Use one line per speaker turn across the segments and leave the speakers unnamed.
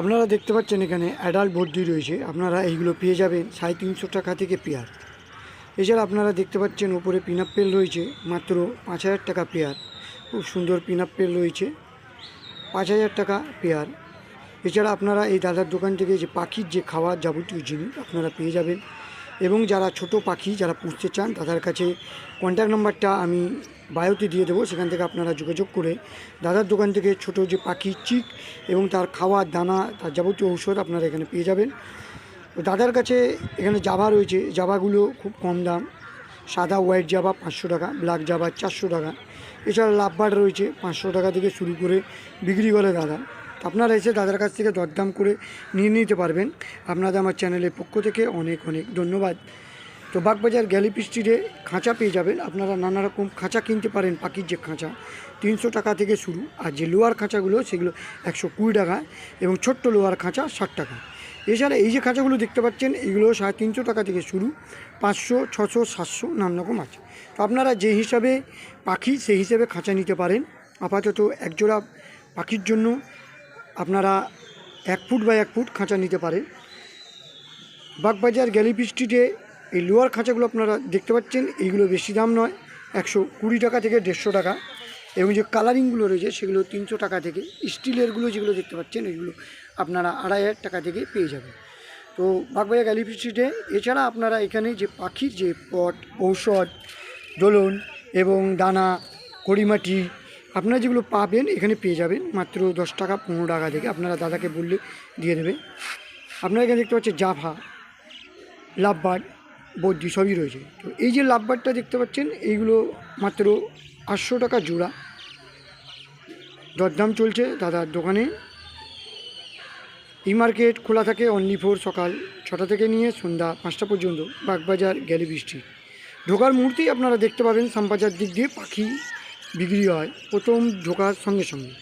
আপনারা দেখতে পাচ্ছেন এখানে অ্যাডাল্ট ভর্তি রয়েছে। আপনারা এইগুলো পেয়ে যাবেন, সাড়ে তিনশো টাকা থেকে পেয়ার এছাড়া আপনারা দেখতে পাচ্ছেন ওপরে পিনাপ পেল রয়েছে, মাত্র পাঁচ হাজার টাকা পেয়ার খুব সুন্দর পিনাপ পেল রয়েছে, পাঁচ হাজার টাকা পেয়ার এছাড়া আপনারা এই দাদার দোকান থেকে যে পাখির যে খাওয়ার যাবতীয় জিনিস আপনারা পেয়ে যাবেন। এবং যারা ছোট পাখি যারা পুষতে চান, তাদের কাছে কন্ট্যাক্ট নাম্বারটা আমি বায়োতে দিয়ে দেবো। সেখান থেকে আপনারা যোগাযোগ করে দাদার দোকান থেকে ছোট যে পাখি চিক এবং তার খাওয়ার দানা, তার যাবতীয় ঔষধ আপনারা এখানে পেয়ে যাবেন। দাদার কাছে এখানে জাভা রয়েছে। জাভাগুলো খুব কম দাম। সাদা হোয়াইট জাভা পাঁচশো টাকা ব্ল্যাক জাভা চারশো টাকা। এছাড়া লাভবার রয়েছে পাঁচশো টাকা থেকে শুরু করে বিক্রি করে দাদা। আপনারা এসে দাদার কাছ থেকে দরদাম করে নিয়ে নিতে পারবেন। আপনাদের আমার চ্যানেলের পক্ষ থেকে অনেক অনেক ধন্যবাদ। তো বাগবাজার গ্যালিপি স্ট্রিটে খাঁচা পেয়ে যাবেন। আপনারা নানা রকম খাঁচা কিনতে পারেন, পাখির যে খাঁচা। তিনশো টাকা থেকে শুরু। আর যে লোয়ার খাঁচাগুলো, সেগুলো একশো কুড়ি টাকা এবং ছোট্ট লোয়ার খাঁচা ষাট টাকা। এছাড়া এই যে খাঁচাগুলো দেখতে পাচ্ছেন, এগুলো সাড়ে তিনশো টাকা থেকে শুরু। পাঁচশো, ছশো, সাতশো নানান রকম আছে। তো আপনারা যে হিসাবে পাখি, সেই হিসেবে খাঁচা নিতে পারেন। আপাতত একজোড়া পাখির জন্য আপনারা এক ফুট বাই এক ফুট খাঁচা নিতে পারেন। বাগবাজার গ্যালিপি স্ট্রিটে এই লোয়ার খাঁচাগুলো আপনারা দেখতে পাচ্ছেন। এইগুলো বেশি দাম নয়, একশো কুড়ি টাকা থেকে দেড়শো টাকা। এবং যে কালারিংগুলো রয়েছে সেগুলো তিনশো টাকা থেকে, স্টিলেরগুলো যেগুলো দেখতে পাচ্ছেন এগুলো আপনারা আড়াই হাজার টাকা থেকে পেয়ে যাবেন। তো বাগবাজার গ্যালিপি স্ট্রিটে এছাড়া আপনারা এখানে যে পাখির যে পট, ঔষধ, দোলন এবং দানা, কড়িমাটি আপনারা যেগুলো পাবেন, এখানে পেয়ে যাবেন। মাত্র দশ টাকা, পনেরো টাকা থেকে আপনারা দাদাকে বললে দিয়ে দেবে। আপনারা এখানে দেখতে পাচ্ছেন জাভা, লাভবার্ড বদ্যি সবই রয়েছে। তো এই যে লাভবার্ডটা দেখতে পাচ্ছেন, এইগুলো মাত্র আটশো টাকা জোড়া। দরদাম চলছে দাদার দোকানে। ই মার্কেট খোলা থাকে অনলি ফোর সকাল ছটা থেকে নিয়ে সন্ধ্যা পাঁচটা পর্যন্ত, বাগবাজার, গ্যালি স্ট্রিট ঢোকার মুহূর্তেই আপনারা দেখতে পাবেন, শ্যামবাজার দিক দিয়ে পাখি বিক্রি হয়। প্রথম ঢোকার সঙ্গে সঙ্গে।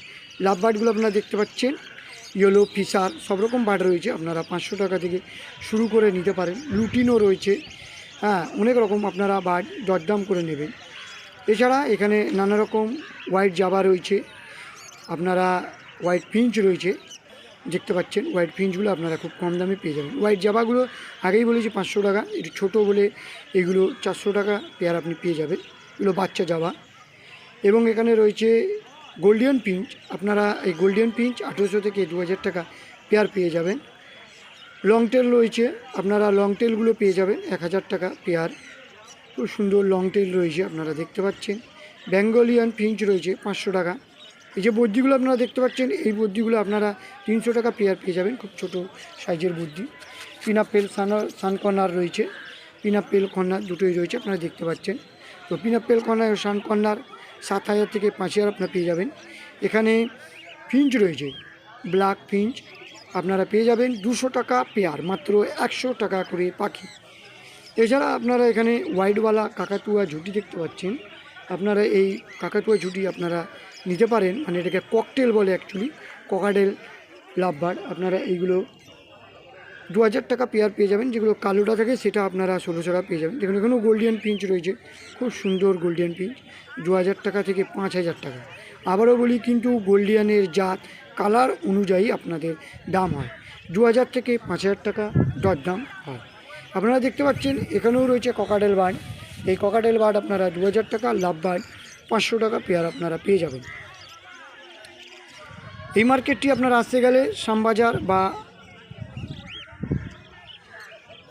লাভ বার্ডগুলো আপনারা দেখতে পাচ্ছেন। ইয়েলো ফিশার সব রকম বার্ড রয়েছে। আপনারা পাঁচশো টাকা থেকে শুরু করে নিতে পারেন। লুটিনও রয়েছে। হ্যাঁ অনেক রকম আপনারা বার্ড দরদাম করে নেবেন। এছাড়া এখানে নানা রকম হোয়াইট জাবা রয়েছে। আপনারা হোয়াইট ফিঞ্চ রয়েছে। দেখতে পাচ্ছেন হোয়াইট ফিঞ্চগুলো আপনারা খুব কম দামে পেয়ে যাবেন। হোয়াইট জাবাগুলো আগেই বলেছি পাঁচশো টাকা। একটু ছোটো বলে এগুলো চারশো টাকা পেয়ার আপনি পেয়ে যাবেন। এগুলো বাচ্চা জাবা এবং এখানে রয়েছে গোল্ডিয়ান পিঞ্চ। আপনারা এই গোল্ডিয়ান পিঞ্চ আঠেরোশো থেকে দু হাজার টাকা পেয়ার পেয়ে যাবেন। লং টেল রয়েছে, আপনারা লং টেলগুলো পেয়ে যাবেন এক হাজার টাকা পেয়ার। খুব সুন্দর লং টেল রয়েছে, আপনারা দেখতে পাচ্ছেন। বেঙ্গলিয়ান ফিঞ্চ রয়েছে, পাঁচশো টাকা। এই যে বদ্যিগুলো আপনারা দেখতে পাচ্ছেন, এই বদ্যিগুলো আপনারা তিনশো টাকা পেয়ার পেয়ে যাবেন, খুব ছোট সাইজের বুদ্ধি। পিনাপেল সানার সানকর্নার রয়েছে, পিনাপেল কর্নার দুটোই রয়েছে, আপনারা দেখতে পাচ্ছেন। তো পিনাপেল কর্নার সানকর্নার সাত হাজার থেকে পাঁচ হাজার আপনারা পেয়ে যাবেন। এখানে ফিঞ্চ রয়েছে, ব্ল্যাক ফিঞ্চ। আপনারা পেয়ে যাবেন দুশো টাকা পেয়ার, মাত্র একশো টাকা করে পাখি। এছাড়া আপনারা এখানে হোয়াইটওয়ালা কাকাতুয়া ঝুটি দেখতে পাচ্ছেন। আপনারা এই কাকাতুয়া ঝুটি আপনারা নিতে পারেন। মানে এটাকে ককটেল বলে অ্যাকচুয়ালি ককাটেল লাভবার। আপনারা এইগুলো দু হাজার টাকা পেয়ার পেয়ে যাবেন, যেগুলো কালোটা থাকে সেটা আপনারা ষোলোশো টাকা পেয়ে যাবেন। দেখুন, এখানেও গোল্ডিয়ান পিঞ্চ রয়েছে। খুব সুন্দর গোল্ডিয়ান পিঞ্চ দু হাজার টাকা থেকে পাঁচ হাজার টাকা। আবারও বলি, কিন্তু গোল্ডিয়ানের জাত কালার অনুযায়ী আপনাদের দাম হয়। দু হাজার থেকে পাঁচ হাজার টাকা দরদাম হয়। আপনারা দেখতে পাচ্ছেন, এখানেও রয়েছে ককাটেল বার্ড এই ককাটেল বার্ড আপনারা দু হাজার টাকা লাভ বার্ড পাঁচশো টাকা পেয়ার আপনারা পেয়ে যাবেন। এই মার্কেটটি আপনারা আসতে গেলে, শ্যামবাজার বা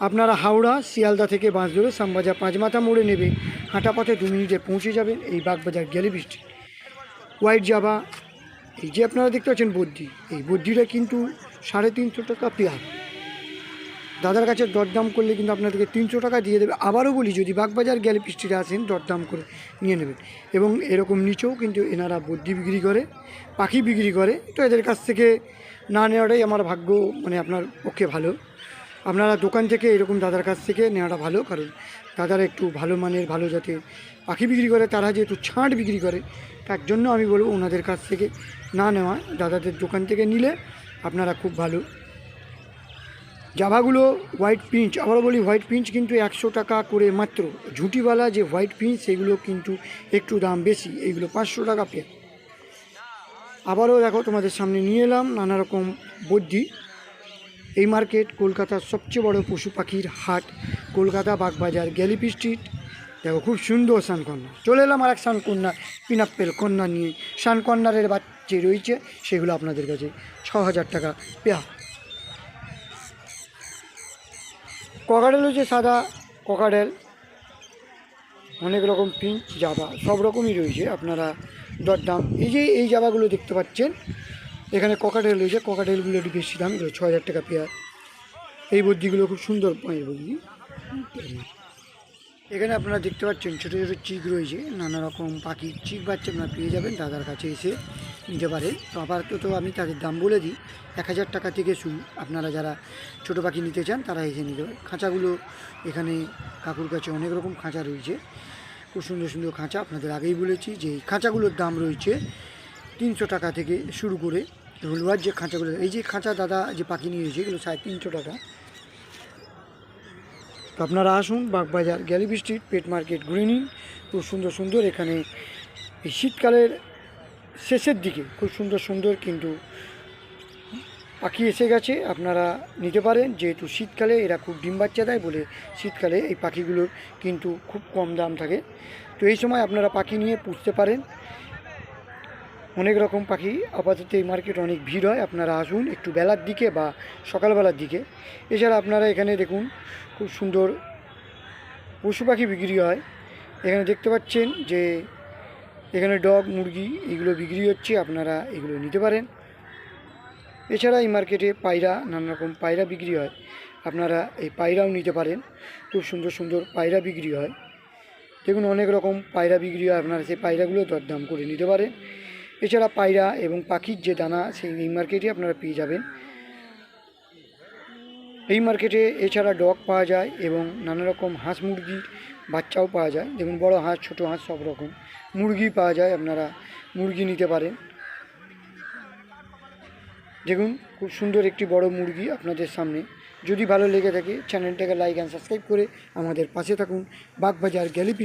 আপনারা হাওড়া, শিয়ালদা থেকে বাস ধরে শ্যামবাজার পাঁচমাথা মোড়ে নেবে। হাঁটা পথে দু মিনিটে পৌঁছে যাবেন এই বাগবাজার গেলে বৃষ্টি। হোয়াইট জাবা, এই যে আপনারা দেখতে পাচ্ছেন বদ্যি এই বদ্যিটা কিন্তু সাড়ে তিনশো টাকা পেয়ার। দাদার কাছে দরদাম করলে কিন্তু আপনাদেরকে তিনশো টাকা দিয়ে দেবে। আবারও বলি, যদি বাগবাজার গেলে আসেন, দরদাম করে নিয়ে নেবেন। এবং এরকম নিচেও কিন্তু এনারা বদ্যি বিক্রি করে, পাখি বিক্রি করে। তো এদের কাছ থেকে না নেওয়াটাই আমার ভাগ্য মানে আপনার পক্ষে ভালো। আপনারা দোকান থেকে এরকম দাদার কাছ থেকে নেওয়াটা ভালো, কারণ দাদারা একটু ভালো মানের, ভালো জাতের পাখি বিক্রি করে, তারা যেহেতু ছাঁট বিক্রি করে, তার জন্য আমি বলব ওনাদের কাছ থেকে না নেওয়া, দাদাদের দোকান থেকে নিলে আপনারা খুব ভালো। জাভাগুলো হোয়াইট পিঞ্চ আবারও বলি হোয়াইট পিঞ্চ কিন্তু একশো টাকা করে মাত্র। ঝুঁটিওয়ালা যে হোয়াইট পিঞ্চ সেগুলো কিন্তু একটু দাম বেশি, এইগুলো পাঁচশো টাকা পেয়ে আবারও দেখো তোমাদের সামনে নিয়ে এলাম, নানা রকম বদ্যি। এই মার্কেট কলকাতার সবচেয়ে বড় পশু পাখির হাট, কলকাতা বাগবাজার গ্যালিপি স্ট্রিট। দেখো, খুব সুন্দর শানকন্যা চলে এলাম আর এক শানকন্যা পিনাপ্পেল কন্যা নিয়ে। শানকন্যারের বাচ্চা রয়েছে, সেগুলো আপনাদের কাছে ছ হাজার টাকা পেয়া। ককাডেল হচ্ছে সাদা ককাডেল, অনেক রকম পিঙ্ক জাবা, সব রকমই রয়েছে, আপনারা দরদাম। এই যে এই জাবাগুলো দেখতে পাচ্ছেন এখানে ককাটেল রয়েছে ককাটেলগুলো একটু বেশি দাম ছ হাজার টাকা পেয়ার এই বদ্যিগুলো খুব সুন্দর পাঁচ বুদ্ধি এখানে আপনারা দেখতে পাচ্ছেন ছোটো ছোটো চিক রয়েছে, নানা রকম পাখির চিক বাচ্চা আপনারা পেয়ে যাবেন দাদার কাছে এসে নিতে পারেন। তো আপাতত আমি তাদের দাম বলে দিই, এক হাজার টাকা থেকে শুরু। আপনারা যারা ছোটো পাখি নিতে চান, তারা এসে নিতে পারেন। খাঁচাগুলো এখানে কাকুর কাছে অনেক রকম খাঁচা রয়েছে। খুব সুন্দর সুন্দর খাঁচা, আপনাদের আগেই বলেছি যে খাঁচাগুলোর দাম রয়েছে তিনশো টাকা থেকে শুরু করে লোহার যে খাঁচাগুলো, এই যে খাঁচা দাদা যে পাখি নিয়েছে এগুলো সাড়ে তিনশো টাকা। তো আপনারা আসুন, Bagbazar Galiff street, pet market ঘুরে নিন খুব সুন্দর সুন্দর এখানে এই শীতকালের শেষের দিকে খুব সুন্দর সুন্দর কিন্তু পাখি এসে গেছে, আপনারা নিতে পারেন, যেহেতু শীতকালে এরা খুব ডিম বাচ্চা দেয় বলে শীতকালে এই পাখিগুলোর কিন্তু খুব কম দাম থাকে। তো এই সময় আপনারা পাখি নিয়ে পুষতে পারেন। অনেক রকম পাখি। আপাতত এই মার্কেট অনেক ভিড় হয়। আপনারা আসুন একটু বেলার দিকে বা সকালবেলার দিকে। এছাড়া আপনারা এখানে দেখুন, খুব সুন্দর পশু পাখি বিক্রি হয়। এখানে দেখতে পাচ্ছেন যে এখানে ডগ, মুরগি এগুলো বিক্রি হচ্ছে। আপনারা এগুলো নিতে পারেন। এছাড়া এই মার্কেটে পায়রা, নানা রকম পায়রা বিক্রি হয়। আপনারা এই পায়রাও নিতে পারেন। খুব সুন্দর সুন্দর পায়রা বিক্রি হয়। দেখুন, অনেক রকম পায়রা বিক্রি হয়। আপনারা সেই পায়রাগুলো দরদাম করে নিতে পারেন। এছাড়া পায়রা এবং পাখির যে দানা, সেই এই মার্কেটে আপনারা পেয়ে যাবেন। এই মার্কেটে এছাড়া ডগ পাওয়া যায় এবং নানা রকম হাঁস মুরগির বাচ্চাও পাওয়া যায়। যেমন বড় হাঁস, ছোট হাঁস, সব রকম মুরগি পাওয়া যায়, আপনারা মুরগি নিতে পারেন। দেখুন, খুব সুন্দর একটি বড় মুরগি আপনাদের সামনে। যদি ভালো লেগে থাকে, চ্যানেলটাকে লাইক অ্যান্ড সাবস্ক্রাইব করে আমাদের পাশে থাকুন। বাগবাজার গ্যালিপি